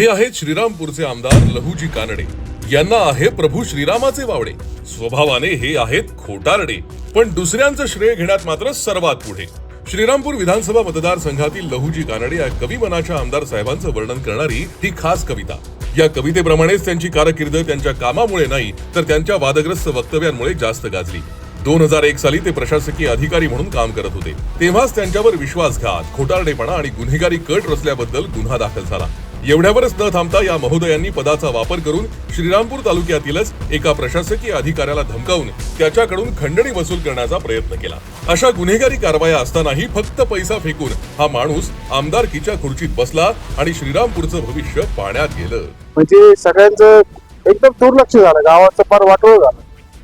हे आहेत श्रीरामपूरचे आमदार लहूजी कानडे. यांना आहे प्रभू श्रीरामाचे वावडे. स्वभावाने हे आहेत खोटारडे. पण दुसऱ्यांचं श्रेय घेण्यात मात्र सर्वात पुढे. श्रीरामपूर विधानसभा मतदारसंघातील लहूजी कानडे या कवी मनाच्या आमदार साहेबांचं वर्णन करणारी ही खास कविता. या कवितेप्रमाणेच त्यांची कारकीर्द त्यांच्या कामामुळे नाही तर त्यांच्या वादग्रस्त वक्तव्यांमुळे जास्त गाजली. दोन हजार एक साली ते प्रशासकीय अधिकारी म्हणून काम करत होते. तेव्हाच त्यांच्यावर विश्वासघात खोटारडेपणा आणि गुन्हेगारी कट रचल्याबद्दल गुन्हा दाखल झाला. एवढ्यावरच न थांबता या महोदयांनी पदाचा वापर करून श्रीरामपूर तालुक्यातीलच एका प्रशासकीय अधिकाऱ्याला धमकावून त्याच्याकडून खंडणी वसूल करण्याचा प्रयत्न केला. अशा गुन्हेगारी कारवाया असतानाही फक्त पैसा फेकून हा माणूस आमदारकीच्या खुर्चीत बसला आणि श्रीरामपूरचं भविष्य पाण्यात गेलं. म्हणजे सगळ्यांचं एकदम दुर्लक्ष झालं. गावाचं फार वाटोळ झालं.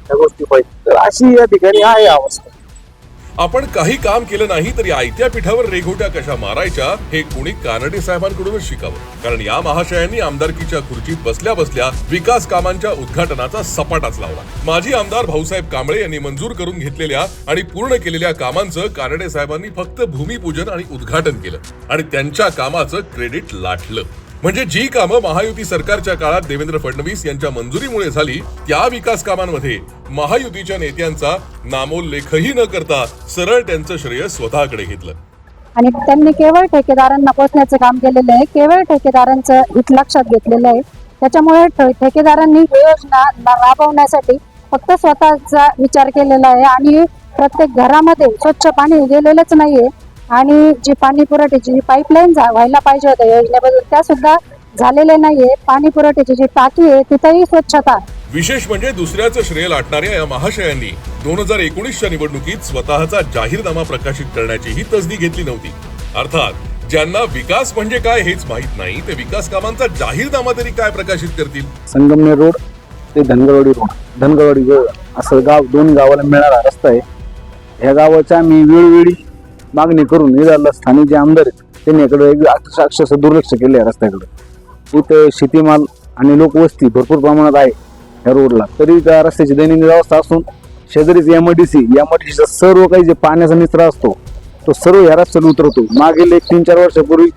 त्या गोष्टी पाहिजे तर अशी या ठिकाणी आहे अवस्था. आपण काही काम केलं नाही तरी आयत्या पिठावर रेघोट्या कशा मारायच्या हे कुणी कानडे साहेबांकडूनच शिकावं. कारण या महाशयांनी आमदारकीच्या खुर्चीत बसल्या बसल्या विकास कामांच्या उद्घाटनाचा सपाटाच लावला. माजी आमदार भाऊसाहेब कांबळे यांनी मंजूर करून घेतलेल्या आणि पूर्ण केलेल्या कामांचं कानडे साहेबांनी फक्त भूमिपूजन आणि उद्घाटन केलं. आणि त्यांच्या कामाचं क्रेडिट लाटलं. म्हणजे जी कामं महायुती सरकारच्या काळात देवेंद्र फडणवीस यांच्या मंजुरीमुळे झाली त्या विकास कामांमध्ये महायुतीच्या नेत्यांचा नामोल्लेखही न करता सरळ त्यांचं श्रेय स्वतःकडे घेतलं. आणि त्यांनी केवळ ठेकेदारांना पोचण्याचं काम केलेलं आहे केवळ ठेकेदारांचं हित लक्षात घेतलेलं आहे. त्याच्यामुळे ठेकेदारांनी ही योजना राबवण्यासाठी फक्त स्वतःचा विचार केलेला आहे आणि प्रत्येक घरामध्ये स्वच्छ पाणी गेलेलंच नाहीये. आणि जी पाणी पुरवठ्याची जी पाईपलाईन व्हायला पाहिजे होत्या योजनेबद्दल त्या सुद्धा झालेल्या नाहीये. पाणी पुरवठ्याची जी टाकी आहे तिथेही स्वच्छता. विशेष म्हणजे दुसऱ्याचं श्रेय लाटणाऱ्या या महाशयांनी दोन हजार एकोणीसच्या निवडणुकीत स्वतःचा जाहीरनामा प्रकाशित करण्याची ही तसदी घेतली नव्हती. अर्थात ज्यांना विकास म्हणजे काय हेच माहीत नाही ते विकास कामांचा जाहीरनामा तरी काय प्रकाशित करतील? संगमनेर रोड ते धनगरवाडी रोड. धनगरवाडी रोड असं गाव दोन गावाला मिळणारा रस्ता आहे. ह्या गावाच्या आम्ही वेळोवेळी मागणी करून निराला स्थानिक जे आमदार आहेत त्यांनी याकडे एक अक्षरशः दुर्लक्ष केले आहे रस्त्याकडे. इथं शेतीमाल आणि लोकवस्ती भरपूर प्रमाणात आहे या रोडला. तरी त्या रस्त्याची दैनंदिन व्यवस्था असून शेजारीच M D C M D सीचा सर्व काही जे पाण्याचा निचरा असतो तो सर्व ह्या रस्त्यात उतरतो मागील एक तीन चार वर्षापूर्वी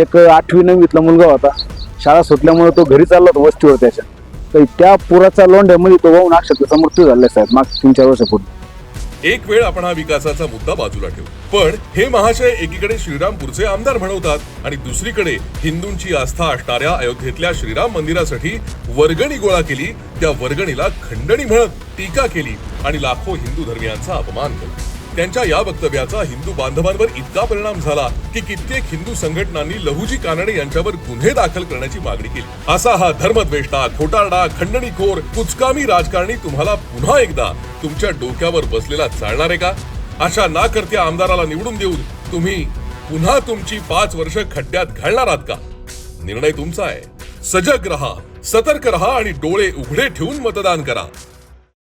एक आठवी नववीतला मुलगा होता. शाळा सुटल्यामुळे तो घरी चालला होता वस्तीवर त्याच्या. तर त्या पुराचा लोंढ्यामध्ये तो वाहून अक्षरशः मृत्यू झाला साहेब माग तीन चार वर्षापूर्वी. एक वेळ आपण हा विकासाचा मुद्दा बाजूला ठेवू. पण हे महाशय एकीकडे श्रीरामपूरचे आमदार म्हणवतात आणि दुसरीकडे हिंदूंची आस्था असणाऱ्या अयोध्येतल्या श्रीराम मंदिरासाठी वर्गणी गोळा केली त्या वर्गणीला खंडणी म्हणत टीका केली आणि लाखो हिंदू धर्मियांचा अपमान केला. त्यांच्या या वक्तव्याचा हिंदू बांधवांवर इतका परिणाम झाला की कित्येक हिंदू संघटनांनी लहुजी कानडे यांच्यावर गुन्हे दाखल करण्याची मागणी केली. असा हा धर्मद्वेष्टा खोटारडा खंडणीखोर कुचकामी राजकारणी तुम्हाला पुन्हा एकदा तुमच्या डोक्यावर बसलेला चालणार आहे का? अशा ना करत्या आमदाराला निवडून देऊन तुम्ही पुन्हा तुमची पाच वर्ष खड्ड्यात घालणार आहात का? निर्णय तुमचा आहे. सजग रहा सतर्क रहा आणि डोळे उघडे ठेवून मतदान करा.